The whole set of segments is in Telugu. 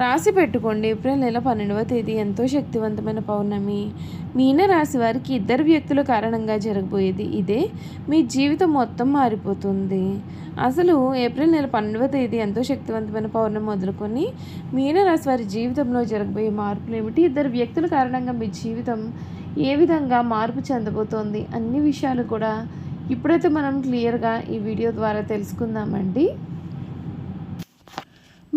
రాసి పెట్టుకోండి. ఏప్రిల్ నెల పన్నెండవ తేదీ ఎంతో శక్తివంతమైన పౌర్ణమి. మీన రాశి వారికి ఇద్దరు వ్యక్తుల కారణంగా జరగబోయేది ఇదే. మీ జీవితం మొత్తం మారిపోతుంది. అసలు ఏప్రిల్ నెల పన్నెండవ తేదీ ఎంతో శక్తివంతమైన పౌర్ణమి మొదలుకొని మీన రాశి వారి జీవితంలో జరగబోయే మార్పులు ఏమిటి? ఇద్దరు వ్యక్తుల కారణంగా మీ జీవితం ఏ విధంగా మార్పు చెందబోతోంది? అన్ని విషయాలు కూడా ఇప్పుడైతే మనం క్లియర్గా ఈ వీడియో ద్వారా తెలుసుకుందామండి.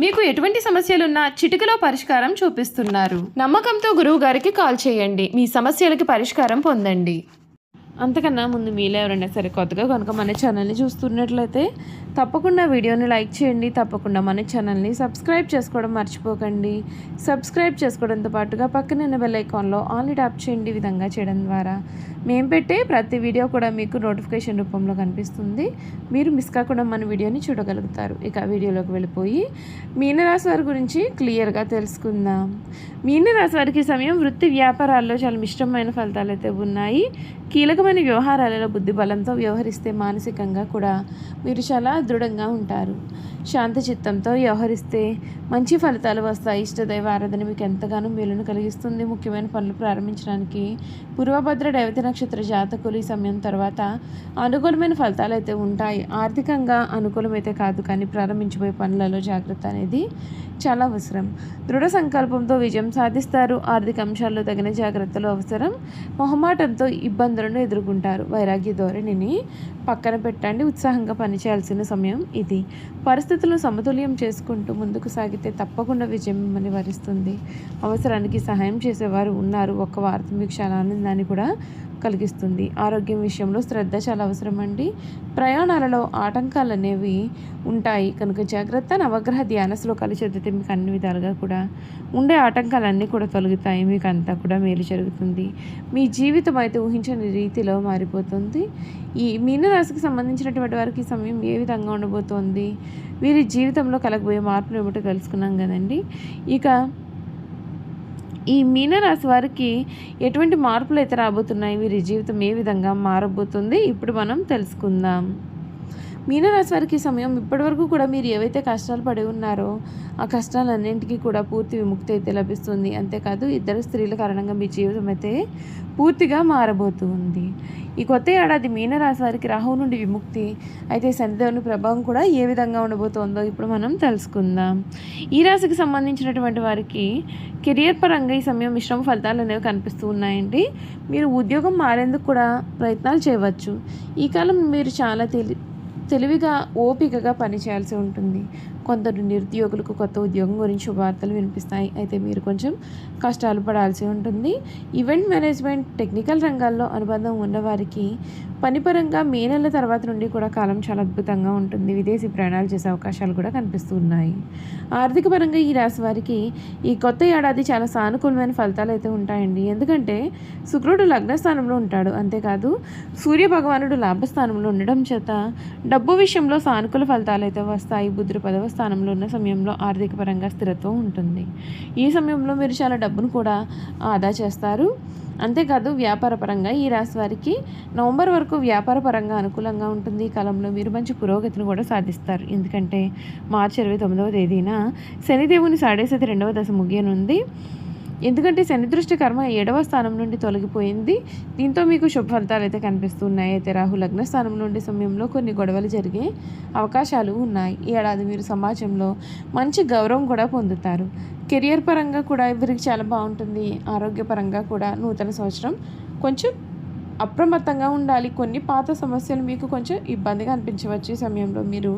మీకు ఎటువంటి సమస్యలున్నా చిటికలో పరిష్కారం చూపిస్తున్నారు. నమ్మకంతో గురువు గారికి కాల్ చేయండి. మీ సమస్యలకి పరిష్కారం పొందండి. అంతకన్నా ముందు మీలో ఎవరైనా సరే కొత్తగా కనుక మన ఛానల్ని చూస్తున్నట్లయితే తప్పకుండా వీడియోని లైక్ చేయండి. తప్పకుండా మన ఛానల్ని సబ్స్క్రైబ్ చేసుకోవడం మర్చిపోకండి. సబ్స్క్రైబ్ చేసుకోవడంతో పాటుగా పక్కనున్న బెల్ ఐకాన్లో ట్యాప్ చేయండి విధంగా చేయడం ద్వారా. మేము పెట్టే ప్రతి వీడియో కూడా మీకు నోటిఫికేషన్ రూపంలో కనిపిస్తుంది. మీరు మిస్ కాకుండా మన వీడియోని చూడగలుగుతారు. ఇక వీడియోలోకి వెళ్ళిపోయి మీనరాశి వారి గురించి క్లియర్గా తెలుసుకుందాం. మీనరాశి వారికి సమయం వృత్తి వ్యాపారాల్లో చాలా మిశ్రమైన ఫలితాలు అయితే ఉన్నాయి. కీలకమైన వ్యవహారాలలో బుద్ధిబలంతో వ్యవహరిస్తే మానసికంగా కూడా మీరు చాలా దృఢంగా ఉంటారు. శాంత చిత్తంతో వ్యవహరిస్తే మంచి ఫలితాలు వస్తాయి. ఇష్టదైవ ఆరాధన మీకు ఎంతగానో మేలును కలిగిస్తుంది. ముఖ్యమైన పనులు ప్రారంభించడానికి పూర్వభద్ర దేవత నక్షత్ర జాతకులు ఈ సమయం తర్వాత అనుకూలమైన ఫలితాలు అయితే ఉంటాయి. ఆర్థికంగా అనుకూలమైతే కాదు కానీ ప్రారంభించబోయే పనులలో జాగ్రత్త అనేది చాలా అవసరం. దృఢ సంకల్పంతో విజయం సాధిస్తారు. ఆర్థిక అంశాల్లో తగిన జాగ్రత్తలు అవసరం. మొహమాటంతో ఇబ్బంది ఇబ్బందులను ఎదుర్కొంటారు. వైరాగ్య ధోరణిని పక్కన పెట్టండి. ఉత్సాహంగా పనిచేయాల్సిన సమయం ఇది. పరిస్థితులను సమతుల్యం చేసుకుంటూ ముందుకు సాగితే తప్పకుండా విజయం మిమ్మల్ని వరిస్తుంది. అవసరానికి సహాయం చేసేవారు ఉన్నారు. ఒక వార్త మీకు చాలా ఆనందాన్ని కూడా కలిగిస్తుంది. ఆరోగ్యం విషయంలో శ్రద్ధ చాలా అవసరం అండి ప్రయాణాలలో ఆటంకాలు అనేవి ఉంటాయి. కనుక జాగ్రత్త నవగ్రహ ధ్యాన శ్లోకాలు చదివితే మీకు అన్ని విధాలుగా కూడా ఉండే ఆటంకాలన్నీ కూడా తొలగుతాయి. మీకు అంతా కూడా మేలు జరుగుతుంది. మీ జీవితం అయితే ఊహించని రీతిలో మారిపోతుంది. ఈ మీనరాశికి సంబంధించినటువంటి వారికి సమయం ఏ విధంగా ఉండబోతోంది? వీరి జీవితంలో కలగబోయే మార్పులు ఏమిటో తెలుసుకున్నాం కదండి. ఇక ఈ మీనరాశి వారికి ఎటువంటి మార్పులు అయితే రాబోతున్నాయి? వీరి జీవితం ఏ విధంగా మారబోతుంది? ఇప్పుడు మనం తెలుసుకుందాం. మీనరాశి వారికి సమయం ఇప్పటివరకు కూడా మీరు ఏవైతే కష్టాలు పడి ఉన్నారో ఆ కష్టాలన్నింటికీ కూడా పూర్తి విముక్తి అయితే లభిస్తుంది. అంతేకాదు ఇద్దరు స్త్రీల కారణంగా మీ జీవితం అయితే పూర్తిగా మారబోతుంది ఈ కొత్త ఏడాది మీనరాశి వారికి రాహు నుండి విముక్తి అయితే శనిదేవుని ప్రభావం కూడా ఏ విధంగా ఉండబోతోందో ఇప్పుడు మనం తెలుసుకుందాం. ఈ రాశికి సంబంధించినటువంటి వారికి కెరియర్ పరంగా ఈ సమయం మిశ్రమ ఫలితాలు అనేవి కనిపిస్తూ ఉన్నాయండి. మీరు ఉద్యోగం మారేందుకు కూడా ప్రయత్నాలు చేయవచ్చు. ఈ కాలం మీరు చాలా తెలి తెలివిగా ఓపికగా పనిచేయాల్సి ఉంటుంది. కొందరు నిరుద్యోగులకు కొత్త ఉద్యోగం గురించి వార్తలు వినిపిస్తాయి. అయితే మీరు కొంచెం కష్టాలు పడాల్సి ఉంటుంది. ఈవెంట్ మేనేజ్మెంట్ టెక్నికల్ రంగాల్లో అనుబంధం ఉన్నవారికి పనిపరంగా మే నెల తర్వాత నుండి కూడా కాలం చాలా అద్భుతంగా ఉంటుంది. విదేశీ ప్రయాణాలు చేసే అవకాశాలు కూడా కనిపిస్తూ ఉన్నాయి. ఆర్థిక పరంగా ఈ రాశి వారికి ఈ కొత్త ఏడాది చాలా సానుకూలమైన ఫలితాలు అయితే ఉంటాయండి. ఎందుకంటే శుక్రుడు లగ్నస్థానంలో ఉంటాడు. అంతేకాదు సూర్య భగవానుడు లాభస్థానంలో ఉండడం చేత డబ్బు విషయంలో సానుకూల ఫలితాలు అయితే వస్తాయి. బుద్ధుడు పదవ స్థానంలో ఉన్న సమయంలో ఆర్థిక పరంగా స్థిరత్వం ఉంటుంది. ఈ సమయంలో మీరు చాలా డబ్బును కూడా ఆదా చేస్తారు. అంతేకాదు వ్యాపార పరంగా ఈ రాశి వారికి నవంబర్ వరకు వ్యాపార పరంగా అనుకూలంగా ఉంటుంది. ఈ కాలంలో మీరు మంచి పురోగతిని కూడా సాధిస్తారు. ఎందుకంటే మార్చి ఇరవై తొమ్మిదవ తేదీన శనిదేవుని సాడేసతి రెండవ దశ ముగియనుంది. ఎందుకంటే శని దృష్టి కర్మ ఏడవ స్థానం నుండి తొలగిపోయింది. దీంతో మీకు శుభ ఫలితాలు అయితే కనిపిస్తున్నాయి. అయితే రాహు లగ్న స్థానం నుండి సమయంలో కొన్ని గొడవలు జరిగే అవకాశాలు ఉన్నాయి. ఈ ఏడాది మీరు సమాజంలో మంచి గౌరవం కూడా పొందుతారు. కెరియర్ పరంగా కూడా వీరికి చాలా బాగుంటుంది. ఆరోగ్యపరంగా కూడా నూతన సంవత్సరం కొంచెం అప్రమత్తంగా ఉండాలి. కొన్ని పాత సమస్యలు మీకు కొంచెం ఇబ్బందిగా అనిపించవచ్చు ఈ సమయంలో. మీరు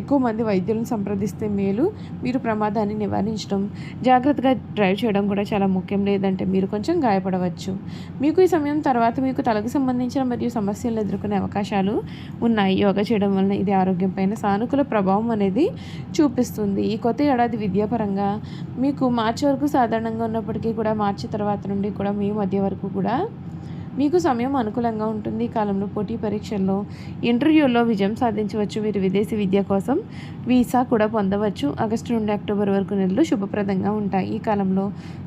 ఎక్కువ మంది వైద్యులను సంప్రదిస్తే మేలు. మీరు ప్రమాదాన్ని నివారించడం జాగ్రత్తగా డ్రైవ్ చేయడం కూడా చాలా ముఖ్యం. లేదంటే మీరు కొంచెం గాయపడవచ్చు. మీకు ఈ సమయం తర్వాత మీకు తలకు సంబంధించిన మరియు సమస్యలను ఎదుర్కొనే అవకాశాలు ఉన్నాయి. యోగా చేయడం వలన ఇది ఆరోగ్యం పైన సానుకూల ప్రభావం అనేది చూపిస్తుంది. ఈ కొత్త ఏడాది విద్యాపరంగా మీకు మార్చి వరకు సాధారణంగా ఉన్నప్పటికీ కూడా మార్చి తర్వాత నుండి కూడా మీ మధ్య వరకు కూడా మీకు సమయం అనుకూలంగా ఉంటుంది. ఈ కాలంలో పోటీ పరీక్షల్లో ఇంటర్వ్యూల్లో విజయం సాధించవచ్చు. మీరు విదేశీ విద్య కోసం వీసా కూడా పొందవచ్చు. ఆగస్టు నుండి అక్టోబర్ వరకు నెలలు శుభప్రదంగా ఉంటాయి. ఈ కాలంలో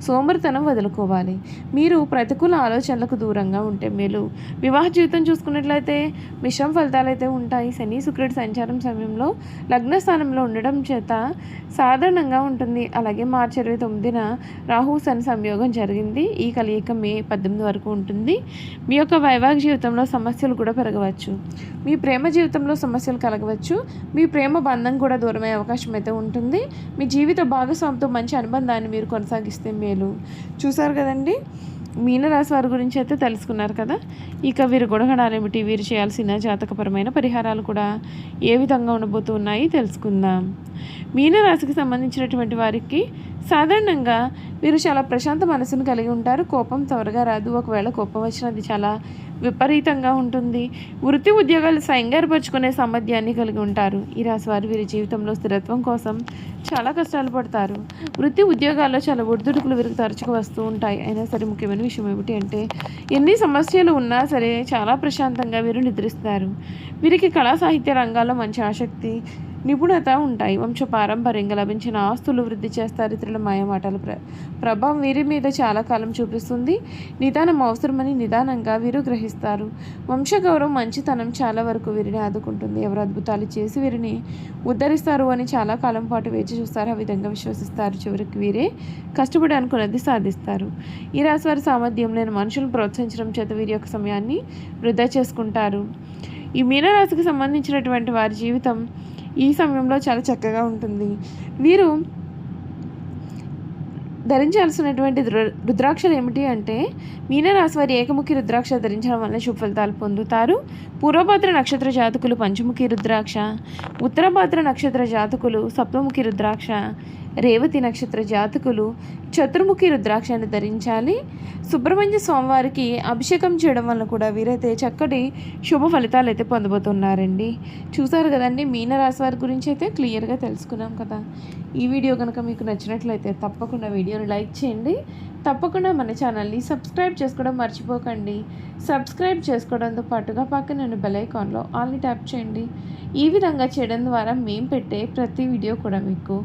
సోమరితనం వదులుకోవాలి. మీరు ప్రతికూల ఆలోచనలకు దూరంగా ఉంటే మేలు. వివాహ జీవితం చూసుకున్నట్లయితే మిశ్రమ ఫలితాలు అయితే ఉంటాయి. శని శుక్రుడి సంచారం సమయంలో లగ్న స్థానంలో ఉండడం చేత సాధారణంగా ఉంటుంది. అలాగే మార్చి ఇరవై తొమ్మిదిన రాహు సన్ సంయోగం జరిగింది. ఈ కలయిక మే పద్దెనిమిది వరకు ఉంటుంది. మీ యొక్క వైవాహిక జీవితంలో సమస్యలు కూడా పెరగవచ్చు. మీ ప్రేమ జీవితంలో సమస్యలు కలగవచ్చు. మీ ప్రేమ బంధం కూడా దూరమయ్యే అవకాశం అయితే ఉంటుంది. మీ జీవిత భాగస్వామితో మంచి అనుబంధాన్ని మీరు కొనసాగిస్తే మేలు. చూసారు కదండి? మీనరాశి వారి గురించి అయితే తెలుసుకున్నారు కదా? ఇక వీరు గుణగణాలు ఏమిటి? వీరు చేయాల్సిన జాతకపరమైన పరిహారాలు కూడా ఏ విధంగా ఉండబోతున్నాయి తెలుసుకుందాం. మీనరాశికి సంబంధించినటువంటి వారికి సాధారణంగా వీరు చాలా ప్రశాంత మనసును కలిగి ఉంటారు. కోపం త్వరగా రాదు. ఒకవేళ కోపం వచ్చినది చాలా విపరీతంగా ఉంటుంది. వృత్తి ఉద్యోగాలు స్వయంగా ఏర్పరచుకునే సామర్థ్యాన్ని కలిగి ఉంటారు. ఈ రాశివారు వీరి జీవితంలో స్థిరత్వం కోసం చాలా కష్టాలు పడతారు. వృత్తి ఉద్యోగాల్లో చాలా ఒడిదుడుకులు వీరికి తరచుగా వస్తూ ఉంటాయి. అయినా సరే ముఖ్యమైన విషయం ఏమిటి అంటే ఎన్ని సమస్యలు ఉన్నా సరే చాలా ప్రశాంతంగా వీరు నిద్రిస్తారు. వీరికి కళా సాహిత్య రంగాల్లో మంచి ఆసక్తి నిపుణత ఉంటాయి. వంశ పారంపర్యంగా లభించిన ఆస్తులు వృద్ధి చేస్తారు ఇతరుల మాయమాటల ప్ర ప్రభావం వీరి మీద చాలా కాలం చూపిస్తుంది. నిదానం అవసరమని నిదానంగా వీరు గ్రహిస్తారు. వంశగౌరవం మంచితనం చాలా వరకు వీరిని ఆదుకుంటుంది. ఎవరు అద్భుతాలు చేసి వీరిని ఉద్ధరిస్తారు అని చాలా కాలం పాటు వేచి చూస్తారు. ఆ విధంగా విశ్వసిస్తారు. చివరికి వీరే కష్టపడి అనుకున్నది సాధిస్తారు. ఈ రాశి వారి సామర్థ్యం లేని మనుషులను ప్రోత్సహించడం చేత వీరి యొక్క సమయాన్ని వృధా చేసుకుంటారు. ఈ మీనరాశికి సంబంధించినటువంటి వారి జీవితం ఈ సమయంలో చాలా చక్కగా ఉంటుంది. వీరు ధరించాల్సినటువంటి రుద్ర రుద్రాక్షలు ఏమిటి అంటే మీనరాశి వారి ఏకముఖి రుద్రాక్ష ధరించడం వల్ల శుభఫలితాలు పొందుతారు. పూర్వభద్ర నక్షత్ర జాతకులు పంచముఖి రుద్రాక్ష ఉత్తరభద్ర నక్షత్ర జాతకులు సప్తముఖి రుద్రాక్ష రేవతి నక్షత్ర జాతకులు చతుర్ముఖి రుద్రాక్షను ధరించాలి. సుబ్రహ్మణ్య స్వామివారికి అభిషేకం చేయడం వల్ల కూడా వీరైతే చక్కటి శుభ ఫలితాలు అయితే పొందబోతున్నారండి. చూసారు కదండి మీనరాశి వారి గురించి అయితే క్లియర్గా తెలుసుకున్నాం కదా. ఈ వీడియో కనుక మీకు నచ్చినట్లయితే తప్పకుండా వీడియోని లైక్ చేయండి. తప్పకుండా మన ఛానల్ని సబ్స్క్రైబ్ చేసుకోవడం మర్చిపోకండి. సబ్స్క్రైబ్ చేసుకోవడంతో పాటుగా పక్కన నేను బెల్ ఐకాన్లో ఆల్ని ట్యాప్ చేయండి. ఈ విధంగా చేయడం ద్వారా మేము పెట్టే ప్రతి వీడియో కూడా మీకు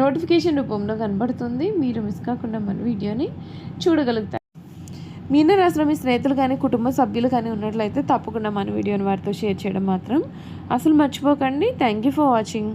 నోటిఫికేషన్ రూపంలో కనబడుతుంది. మీరు మిస్ కాకుండా మన వీడియోని చూడగలుగుతారు. మీనరాశిలో మీ స్నేహితులు కానీ కుటుంబ సభ్యులు కానీ ఉన్నట్లయితే తప్పకుండా మన వీడియోని వారితో షేర్ చేయడం మాత్రం అసలు మర్చిపోకండి. Thank you for watching.